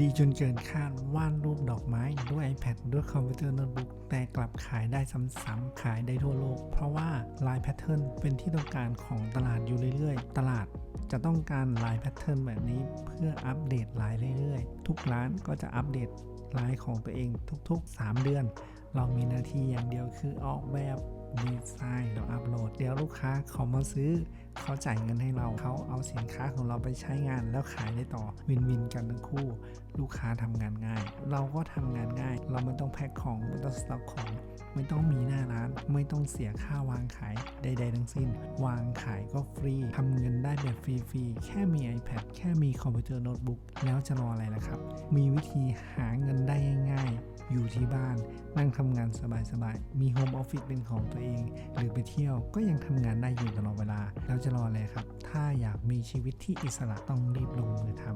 ดีจนเกินคาดวาดรูปดอกไม้ ด้วย iPad ด้วยคอมพิวเตอร์โน้ตบุ๊กแต่กลับขายได้ซ้ำๆขายได้ทั่วโลก เพราะว่าลายแพทเทิร์นเป็นที่ต้องการของตลาดอยู่เรื่อยๆ ตลาดจะต้องการลายแพทเทิร์นแบบนี้เพื่ออัปเดตลายเรื่อยๆ ทุกร้านก็จะอัปเดตลายของตัวเองทุกๆ 3 เดือน เรามีหน้าที่อย่างเดียวคือออกแบบดีไซน์แล้วอัปโหลดเดี๋ยวลูกค้าเขามาซื้อ เขาจ่ายเงินให้เราเขาเอาสินค้าของเราไปใช้งานแล้วขายได้ต่อวินวินกันทั้งคู่ ลูกค้าทำงานง่าย เราก็ทำงานง่าย เราไม่ต้องแพ็คของไม่ต้องสต็อกของ ไม่ต้องมีหน้าร้าน ไม่ต้องเสียค่าวางขายใดๆทั้งสิ้น วางขายก็ฟรีทำเงินได้แบบฟรีๆแค่มี iPad แค่มีคอมพิวเตอร์โน้ตบุ๊กแล้วจะรออะไรล่ะครับ มีวิธีหาเงินได้ง่ายๆ อยู่ที่บ้านนั่งทำงานสบายๆ มีโฮมออฟฟิศเป็นของตัวเอง หรือไปเที่ยวก็ยังทำงานได้อยู่ตลอดเวลา แล้วจะรออะไรครับ ถ้าอยากมีชีวิตที่อิสระต้องรีบลงมือทำ